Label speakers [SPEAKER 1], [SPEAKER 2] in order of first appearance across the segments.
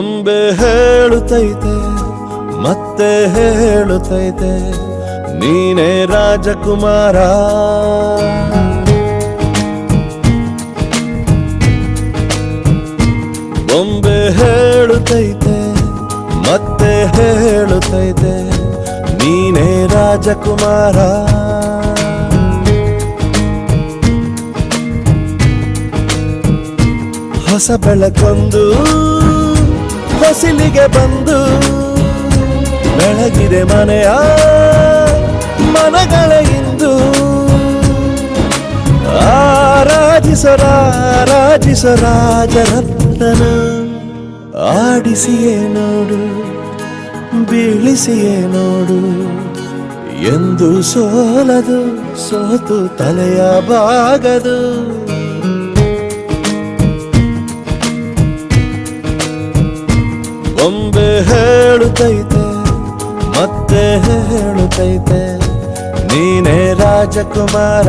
[SPEAKER 1] ಬೊಂಬೆ ಹೇಳುತ್ತೈತೆ ಮತ್ತೆ ಹೇಳುತ್ತೈತೆ ನೀನೇ ರಾಜಕುಮಾರ. ಬೊಂಬೆ ಹೇಳುತ್ತೈತೆ ಮತ್ತೆ ಹೇಳುತ್ತೈತೆ ನೀನೇ ರಾಜಕುಮಾರ. ಹೊಸ ಬೆಳಕೊಂದು ಹೊಸಿಲಿಗೆ ಬಂದು ಬೆಳಗಿದೆ ಮನೆಯ ಮನಗಳ ಇಂದು. ಆರಾಧಿಸರಾರಾಜಿಸ ರಾಜರತ್ನ ಆಡಿಸಿಯೇ ನೋಡು, ಬೀಳಿಸಿಯೇ ನೋಡು. ಎಂದು ಸೋಲದು, ಸೋತು ತಲೆಯ ಬಾಗದು ಬೊಂಬೆ ಹೇಳುತ್ತೈತೆ ಮತ್ತೆ ಹೇಳುತ್ತೈತೆ ನೀನೇ ರಾಜಕುಮಾರ.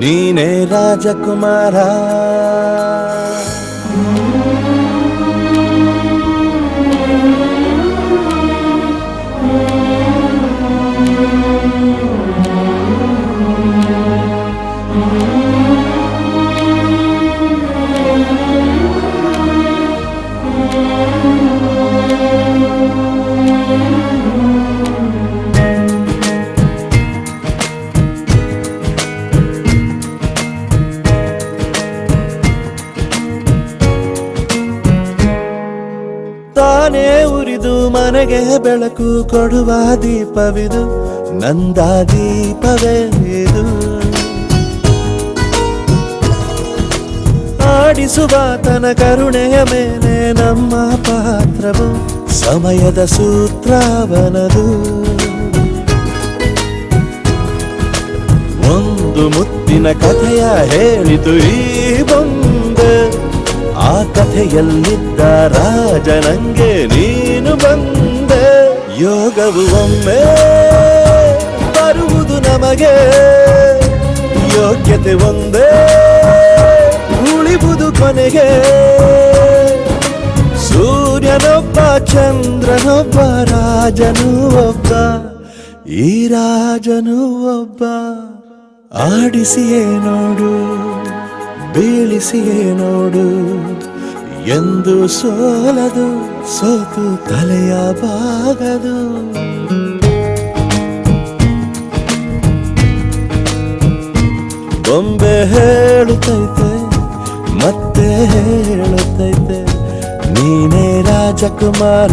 [SPEAKER 1] ನೀನೇ ರಾಜಕುಮಾರ ಮನೆಗೆ ಬೆಳಕು ಕೊಡುವ ದೀಪವಿದು, ನಂದ ದೀಪವೇದು ಆಡಿಸುವ ತನ ಕರುಣೆಯ ಮೇಲೆ ನಮ್ಮ ಪಾತ್ರವು ಸಮಯದ ಸೂತ್ರವನದು. ಒಂದು ಮುತ್ತಿನ ಕಥೆಯ ಹೇಳಿತು ಈ ಬಂದೆ, ಆ ಕಥೆಯಲ್ಲಿದ್ದ ರಾಜನಂಗೆ ನೀನು ಬಂದೆ. ಯೋಗವು ಒಮ್ಮೆ ಬರುವುದು ನಮಗೆ. ಯೋಗ್ಯತೆ ಒಂದೇ, ಉಳಿವುದು ಕೊನೆಗೆ. ಸೂರ್ಯನೊಬ್ಬ, ಚಂದ್ರನೊಬ್ಬ, ರಾಜನು ಒಬ್ಬ, ಈ ರಾಜನು ಒಬ್ಬ. ಆಡಿಸಿಯೇ ನೋಡು, ಬೀಳಿಸಿಯೇ ನೋಡು, ಎಂದು ಸೋಲದು ಸೋತು ತಲೆಯ ಬಾಗದು ಬೊಂಬೆ ಹೇಳುತ್ತೈತೆ ಮತ್ತೆ ಹೇಳುತ್ತೈತೆ ನೀನೇ ರಾಜಕುಮಾರ.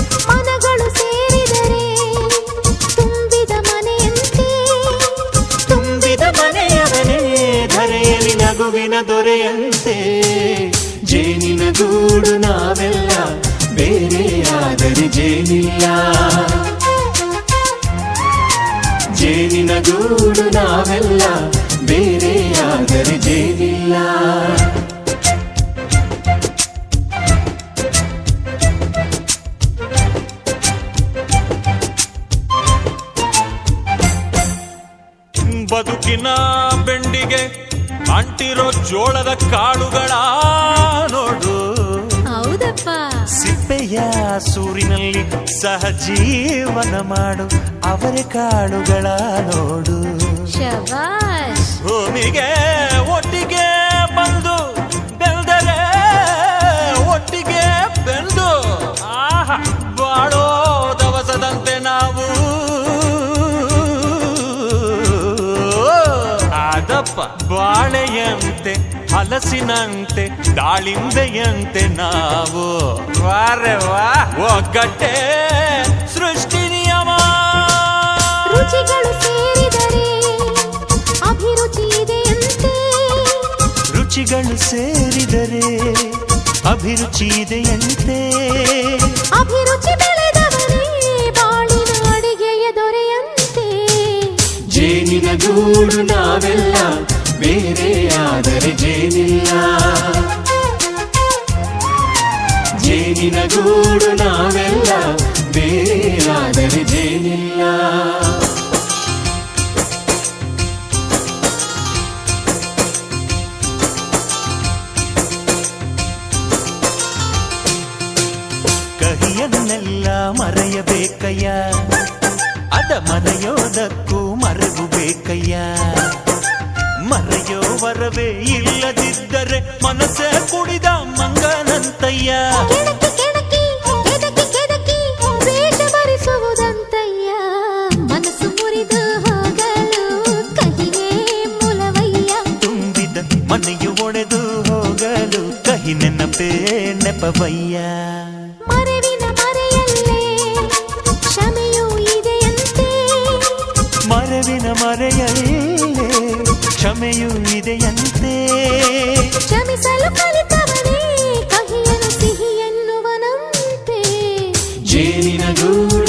[SPEAKER 2] ದೊರೆಯಂತೆ. ಜೇನಿನ ಗೂಡು ನಾವೆಲ್ಲ ಬೇರೆಯಾದರೆ ಜೇನಿಲ್ಲ. ಜೇನಿನ ಗೂಡು ನಾವೆಲ್ಲ ಬೇರೆಯಾದರೆ ಜೇನಿಲ್ಲ.
[SPEAKER 3] ಬದುಕಿನ ಅಂಟಿರೋ ಜೋಳದ ಕಾಳುಗಳ ನೋಡು.
[SPEAKER 4] ಹೌದಪ್ಪ.
[SPEAKER 2] ಸಿಪ್ಪೆಯ ಸೂರಿನಲ್ಲಿ ಸಹಜೀವನ ಮಾಡು. ಅವರ ಕಾಳುಗಳ ನೋಡು. ಭೂಮಿಗೆ ಒಟ್ಟಿಗೆ ಹಲಸಿನಂತೆ ದಾಳಿಂಬೆಯಂತೆ ನಾವು. ವಾರೆ ವಾ. ಒಗ್ಗಟ್ಟೆ ಸೃಷ್ಟಿ ನಿಯಮ
[SPEAKER 4] ರುಚಿಗಳು ಸೇರಿದರೆ ಅಭಿರುಚಿ ಇದೆಯಂತೆ.
[SPEAKER 2] ರುಚಿಗಳು ಸೇರಿದರೆ ಅಭಿರುಚಿ ಇದೆಯಂತೆ.
[SPEAKER 4] ಅಭಿರುಚಿ ಬೆಳೆದವರೇ ಬಾಳಿನ ಅಡಿಗೆಯ ದೊರೆಯಂತೆ.
[SPEAKER 2] ಜೇನಿನ ಗೂಡು ನಾವೆಲ್ಲ ಬೇರೆಯಾದರೆ ಜೇನಿಲ್ಲ ಜೇನಿನ ಗೂಡು ನಾವೆಲ್ಲ ಬೇರೆಯಾದರೆ ಜೇನಿಲ್ಲ ಕಹಿಯನ್ನೆಲ್ಲ ಮರೆಯಬೇಕಯ್ಯ. ಅದ ಮರೆಯೋದಕ್ಕೂ ತುಂಬಿದ ಮನೆಯು ಒಡೆದು ಹೋಗಲು ಕಹಿ ನೆನಪೇ ನೆಪವಯ್ಯ.
[SPEAKER 4] ಮರೆವಿನ ಮರೆಯಲ್ಲೇ ಕ್ಷಮೆಯೂ ಇದೆಯಂತೆ.
[SPEAKER 2] ಮರವಿನ ಮರೆಯಲ್ಲೇ ಕ್ಷಮೆಯೂ ಇದೆಯಂತೆ.
[SPEAKER 4] ಕ್ಷಮಿಸಲು ಕಲಿತವನೇ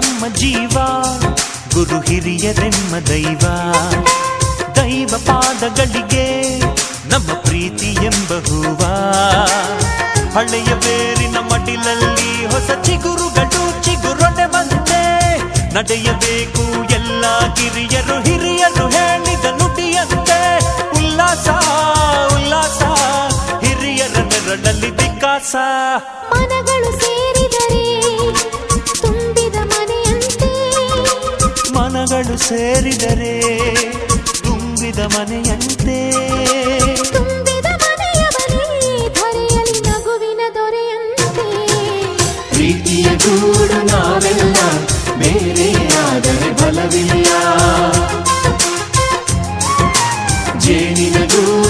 [SPEAKER 2] ನಮ್ಮ ಜೀವ, ಗುರು ಹಿರಿಯರೆಮ್ಮ ದೈವ. ದೈವ ಪಾದಗಳಿಗೆ ನಮ್ಮ ಪ್ರೀತಿ ಎಂಬ ಹೂವ. ಹಳೆಯ ಬೇರಿನ ಮಡಿಲಲ್ಲಿ ಹೊಸ ಚಿಗುರುಗಳು ಚಿಗುರೊಡೆ ಬಂದೆ ನಡೆಯಬೇಕು ಎಲ್ಲ ಕಿರಿಯರು, ಹಿರಿಯರು ಹೇಳಿದ ನುಡಿಯಂತೆ. ಉಲ್ಲಾಸ ಉಲ್ಲಾಸ, ಹಿರಿಯರ ನೆರಳಲ್ಲಿ ವಿಕಾಸ.
[SPEAKER 4] ಮನಗಳು ಸೇರಿದರೆ
[SPEAKER 2] ಮನಗಳು ಸೇರಿದರೆ ತುಂಬಿದ ಮನೆಯಂತೆ.
[SPEAKER 4] ತುಂಬಿದ ಧರೆಯಲ್ಲಿ ನಗುವಿನ ದೊರೆಯಂತೆ.
[SPEAKER 2] ಪ್ರೀತಿಯ ಗೂಡು ನಾವೆಲ್ಲ ಬೇರೆಯಾದರೆ ಬಲವಿಲ್ಲ. ಜೇನಿನ ಗೂಡು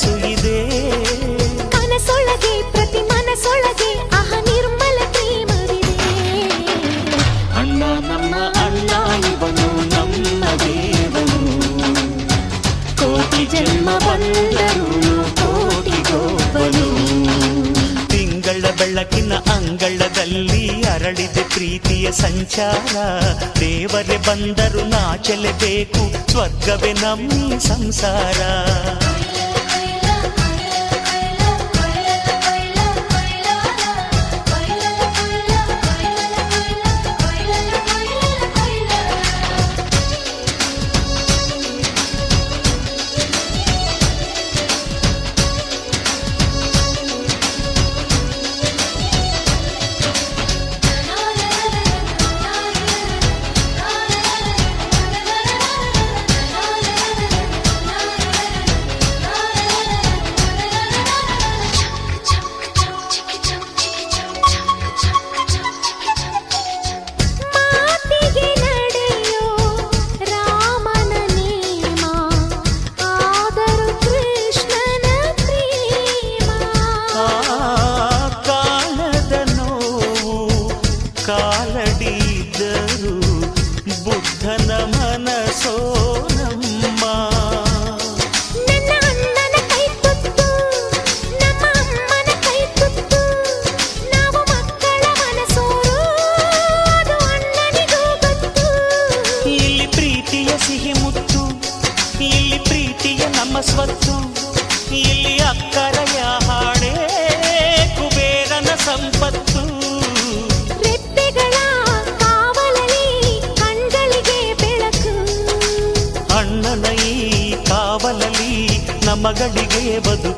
[SPEAKER 2] ಕನಸು ಇದೆ
[SPEAKER 4] ಕನಸೊಳಗೆ ಪ್ರತಿ ಮನಸೊಳಗೆ ಅಹ ನಿರ್ಮಲ ಪ್ರೇಮವಿದೆ
[SPEAKER 2] ಅಣ್ಣ ನಮ್ಮ ಅಣ್ಣ ಇವನು ನಮ್ಮ ದೇವನು ಕೋಟಿ ಜನ್ಮ ಬಂದರು ಕೋಟಿ ಗೋಪನು ತಿಂಗಳ ಬೆಳಕಿನ ಅಂಗಳದಲ್ಲಿ ಅರಳಿದೆ ಪ್ರೀತಿಯ ಸಂಚಾರ ದೇವರೇ ಬಂದರು ನಾಚಲೆಬೇಕು ಸ್ವರ್ಗವೇ ನಮ್ಮ ಸಂಸಾರ ಸ್ವತ್ತು ಇಲ್ಲಿ ಅಕ್ಕರೆಯ ಹಾಡೆ ಕುಬೇರನ ಸಂಪತ್ತು
[SPEAKER 4] ರೆಪ್ಪೆಗಳ ಕಾವಲಲಿ ಕಣ್ಗಳಿಗೆ ಬೆಳಕು
[SPEAKER 2] ಅಣ್ಣನ ಈ ಕಾವಲಲಿ ನಮ್ಮಗಳಿಗೆ ಬದುಕು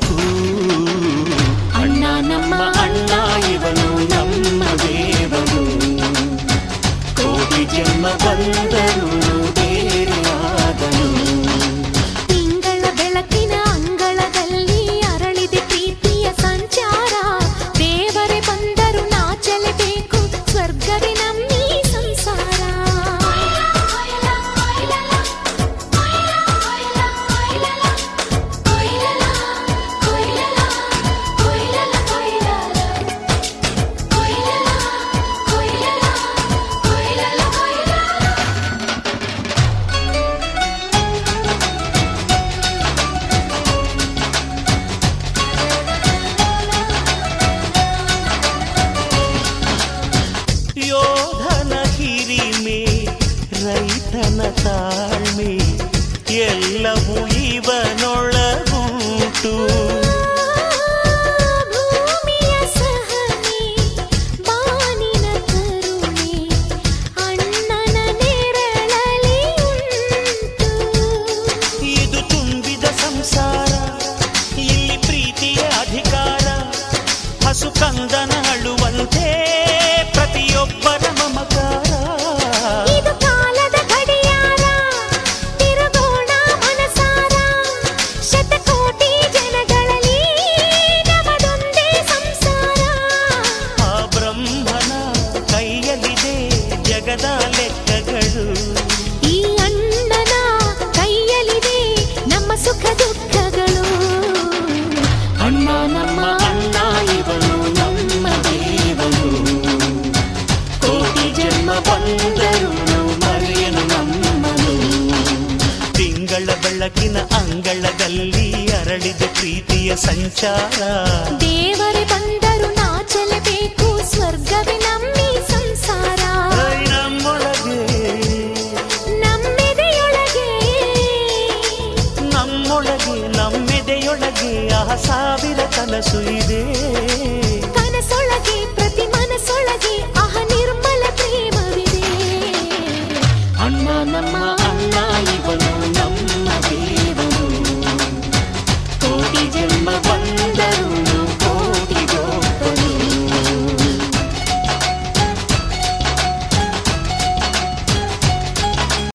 [SPEAKER 4] ಬೆಳಕಿನ ಅಂಗಳದಲ್ಲಿ ಅರಳಿದ ಪ್ರೀತಿಯ ಸಂಚಾರ. ದೇವರೇ ಬಂದರು ನಾಚಲೇಬೇಕು ಸ್ವರ್ಗವೇ ನಮ್ಮಿ ಸಂಸಾರ. ನಮ್ಮೊಳಗೆ. ನಮ್ಮೆದೆಯೊಳಗೆ. ನಮ್ಮೊಳಗೆ ನಮ್ಮೆದೆಯೊಳಗೆ
[SPEAKER 2] ಆ
[SPEAKER 4] ಸಾವಿರ ಕನಸು ಇದೆ.